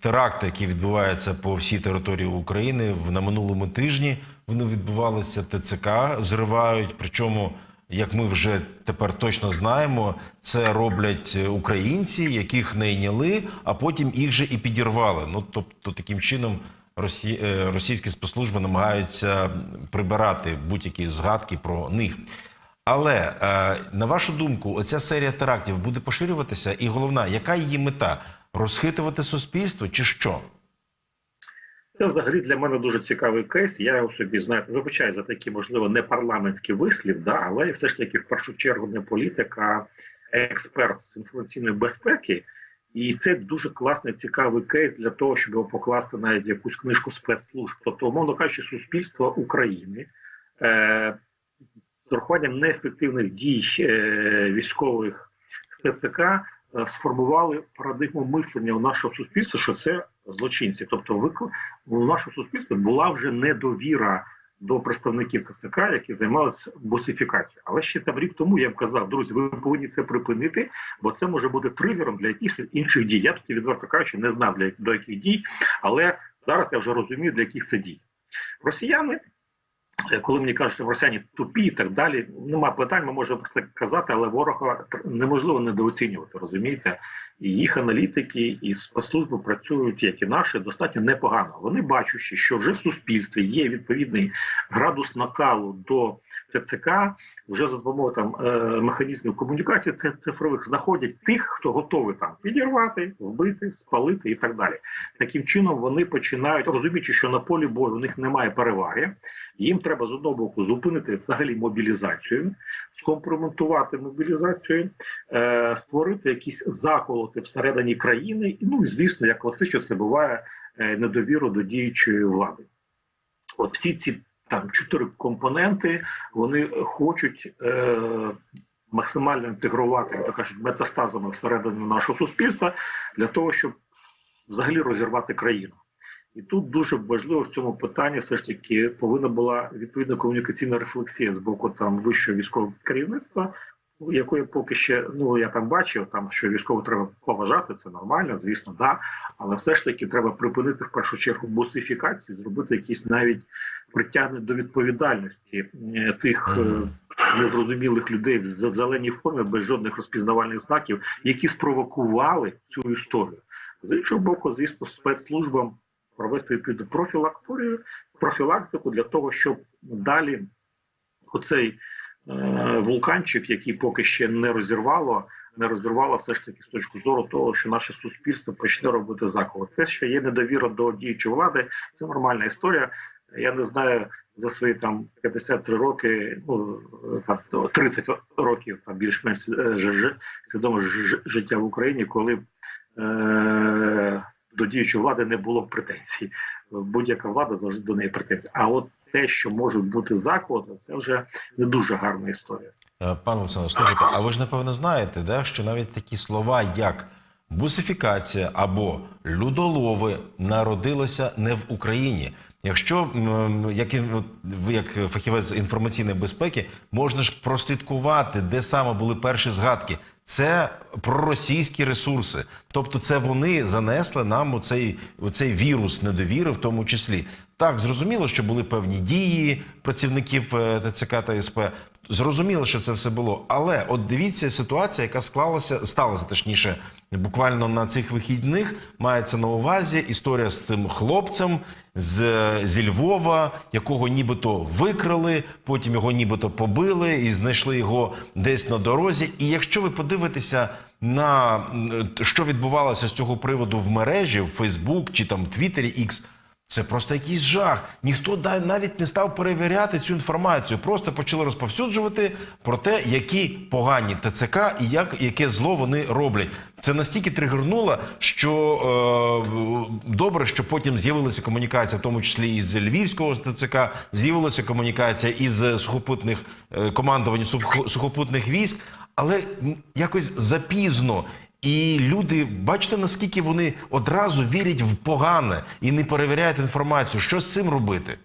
теракти, які відбуваються по всій території України. На минулому тижні вони відбувалися. ТЦК зривають. Причому, як ми вже тепер точно знаємо, це роблять українці, яких найняли, а потім їх же і підірвали. Ну тобто, таким чином. Росі... е, Російські спецслужби намагаються прибирати будь-які згадки про них. Але е, на вашу думку, оця серія терактів буде поширюватися, і головна, яка її мета? Розхитувати суспільство чи що? Це взагалі для мене дуже цікавий кейс. Я у собі знаю, вибачаю за такий, можливо, не парламентський вислів, да, але все ж таки в першу чергу не політик, а експерт з інформаційної безпеки. І це дуже класний цікавий кейс для того, щоб його покласти навіть якусь книжку спецслужб. Тобто, умовно кажучи, суспільство України е, з урахуванням неефективних дій е, військових ТЦК е, сформували парадигму мислення у нашого суспільства, що це злочинці. Тобто, у нашого суспільства була вже недовіра до представників ТСК, які займалися босифікацією. Але ще там рік тому я б казав, друзі, ви повинні це припинити, бо це може бути тригером для якихось інших дій. Я тут відверто кажучи, не знав для до яких дій, але зараз я вже розумію, для яких це дій. Росіяни. Коли мені кажуть, що росіяни тупі і так далі, нема питань, ми можемо про це казати, але ворога неможливо недооцінювати, розумієте? І їх аналітики і спецслужби працюють, як і наші, достатньо непогано. Вони бачачи, що вже в суспільстві є відповідний градус накалу до ТЦК, вже за допомогою там е, механізмів комунікації цифрових знаходять тих, хто готовий там підірвати, вбити, спалити і так далі. Таким чином вони починають розуміючи, що на полі бою у них немає переваги. Їм треба з одного боку зупинити взагалі мобілізацію, скомпрометувати мобілізацію, е, створити якісь заколоти всередині країни, і ну і звісно, як класично це буває е, недовіру до діючої влади. От всі ці там чотири компоненти вони хочуть е, максимально інтегрувати, як то кажуть, метастазами всередину нашого суспільства для того, щоб взагалі розірвати країну. І тут дуже важливо в цьому питанні все ж таки повинна була відповідна комунікаційна рефлексія з боку там вищого військового керівництва, якої поки ще ну я там бачив, там що військово треба поважати, це нормально, звісно, да. Але все ж таки треба припинити в першу чергу босифікацію, зробити якісь навіть притягнення до відповідальності е, тих е, незрозумілих людей в зеленій формі без жодних розпізнавальних знаків, які спровокували цю історію. З іншого боку, звісно, спецслужбам провести відповідну профілакторію, профілактику для того, щоб далі оцей вулканчик, який поки ще не розірвало, не розірвало все ж таки з точки зору того, що наше суспільство почне робити заколот. Те, що є недовіра до діючої влади, це нормальна історія. Я не знаю за свої там 53 роки, ну там то 30 років там більш-менш е, ж- життя в Україні, коли е, до діючої влади не було претензій. Будь-яка влада завжди до неї претензій. А от те, що можуть бути заклади, це вже не дуже гарна історія. Е, Пане Олександр, слухайте, а ви ж напевно знаєте, да, що навіть такі слова, як бусифікація або людолови народилися не в Україні. Якщо як ви як фахівець інформаційної безпеки, можна ж прослідкувати, де саме були перші згадки. Це проросійські ресурси, тобто це вони занесли нам оцей, оцей вірус недовіри, в тому числі. Так, зрозуміло, що були певні дії працівників е, ТЦК та СП. Зрозуміло, що це все було. Але от дивіться ситуація, яка склалася, сталася точніше, буквально на цих вихідних. Мається на увазі історія з цим хлопцем з, зі Львова, якого нібито викрали, потім його нібито побили і знайшли його десь на дорозі. І якщо ви подивитеся на що відбувалося з цього приводу в мережі, в Фейсбук чи там Твіттері X, це просто якийсь жах. Ніхто навіть не став перевіряти цю інформацію. Просто почали розповсюджувати про те, які погані ТЦК і як яке зло вони роблять. Це настільки тригернуло, що е, добре, що потім з'явилася комунікація, в тому числі із Львівського ТЦК, з'явилася комунікація із сухопутних е, командувань сухопутних військ, але якось запізно. І люди, бачите, наскільки вони одразу вірять в погане і не перевіряють інформацію. Що з цим робити?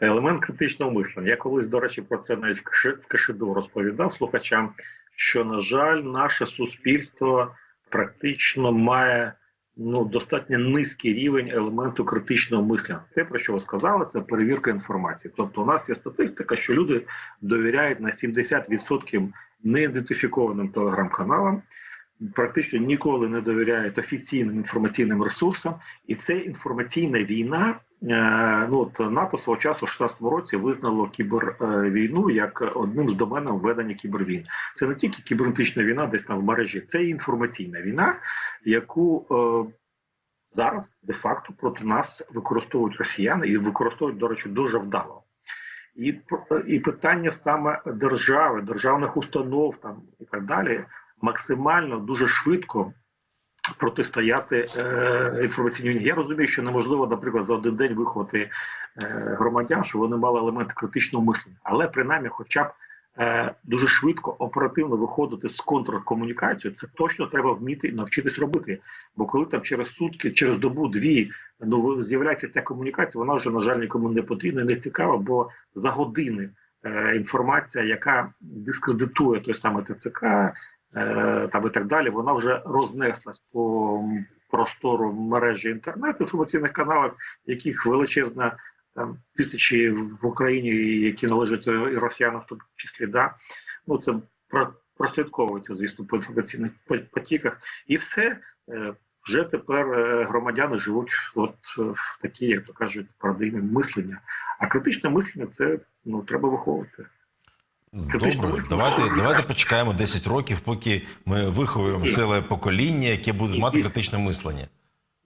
Елемент критичного мислення. Я колись, до речі, про це навіть в Каши- Кашиду розповідав слухачам, що, на жаль, наше суспільство практично має ну достатньо низький рівень елементу критичного мислення. Те, про що ви сказали, це перевірка інформації. Тобто, у нас є статистика, що люди довіряють на 70% неідентифікованим телеграм-каналам, практично ніколи не довіряють офіційним інформаційним ресурсам, і це інформаційна війна. Е, Ну от НАТО свого часу, в 16-му році, визнало кібервійну як одним з доменів ведення кібервійн. Це не тільки кібернетична війна, десь там в мережі, це і інформаційна війна, яку е, зараз де-факто проти нас використовують росіяни і використовують, до речі, дуже вдало. І, і питання саме держави, державних установ там і так далі, максимально дуже швидко протистояти е, інформаційній війні. Я розумію, що неможливо, наприклад, за один день виховати е, громадян, щоб вони мали елемент критичного мислення, але принаймні, хоча б е, дуже швидко оперативно виходити з контркомунікацією, це точно треба вміти навчитись робити. Бо коли там через сутки, через добу, дві ну з'являється ця комунікація, вона вже на жаль нікому не потрібна, не цікава, бо за години е, інформація, яка дискредитує той самий ТЦК, там і так далі, вона вже рознеслась по простору мережі інтернет інформаційних каналів, яких величезна там тисячі в Україні, які належать е, і росіянам, в тому числі, да. Ну це прослідковується, звісно, по інформаційних потіках, і все. е, Вже тепер е, громадяни живуть от е, в такій, як то кажуть, парадигмі мислення. А критичне мислення це ну треба виховувати. Добре, давайте, давайте почекаємо 10 років, поки ми виховуємо ціле покоління, яке буде Ні, мати критичне мислення.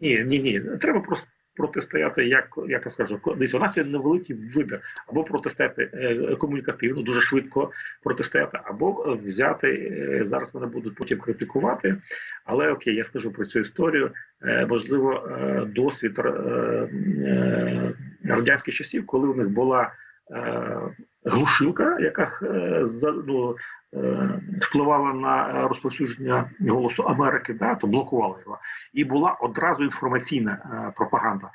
Ні, ні, ні. Треба просто протистояти, як, як я скажу, десь у нас є невеликий вибір, або протистояти е, комунікативно, дуже швидко протистояти, або е, взяти е, зараз мене будуть потім критикувати. Але окей, я скажу про цю історію. Е, Можливо, е, досвід е, е, радянських часів, коли у них була е, глушилка, яка е, ну, е, впливала на розповсюдження голосу Америки, да, то блокувала його і була одразу інформаційна е, пропаганда.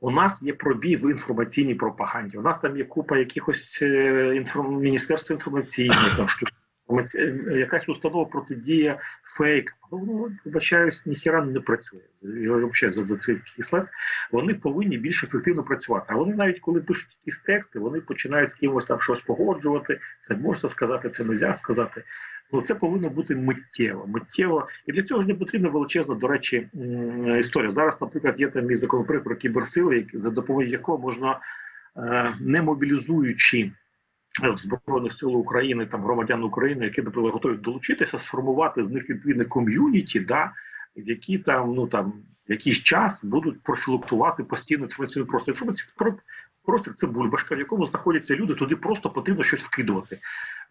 У нас є пробій в інформаційній пропаганді. У нас там є купа якихось інформ... міністерств інформаційних, там. Е, якась установа протидія фейк. Ну, вибачаюсь, ніхіра не працює. Взагалі за, за цей кислет. Вони повинні більш ефективно працювати. А вони навіть коли пишуть якісь тексти, вони починають з кимось там щось погоджувати. Це можна сказати, це не можна сказати. Ну це повинно бути миттєво. Миттєво, і для цього ж не потрібна величезна, до речі, історія. Зараз, наприклад, є там і законопроект про кіберсили, за допомогою якого можна, е, не мобілізуючи е, збройних сил України, там громадян України, які наприклад готові долучитися, сформувати з них відповідне ком'юніті, да, які там ну там якийсь час будуть профілактувати постійно інформаційний простір. Інформаційний простір це бульбашка, в якому знаходяться люди. Туди просто потрібно щось вкидувати.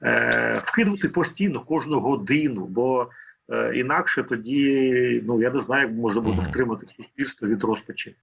Е, вкидувати постійно кожну годину, бо е, інакше тоді ну я не знаю, як можна буде втримати суспільство від розпачі.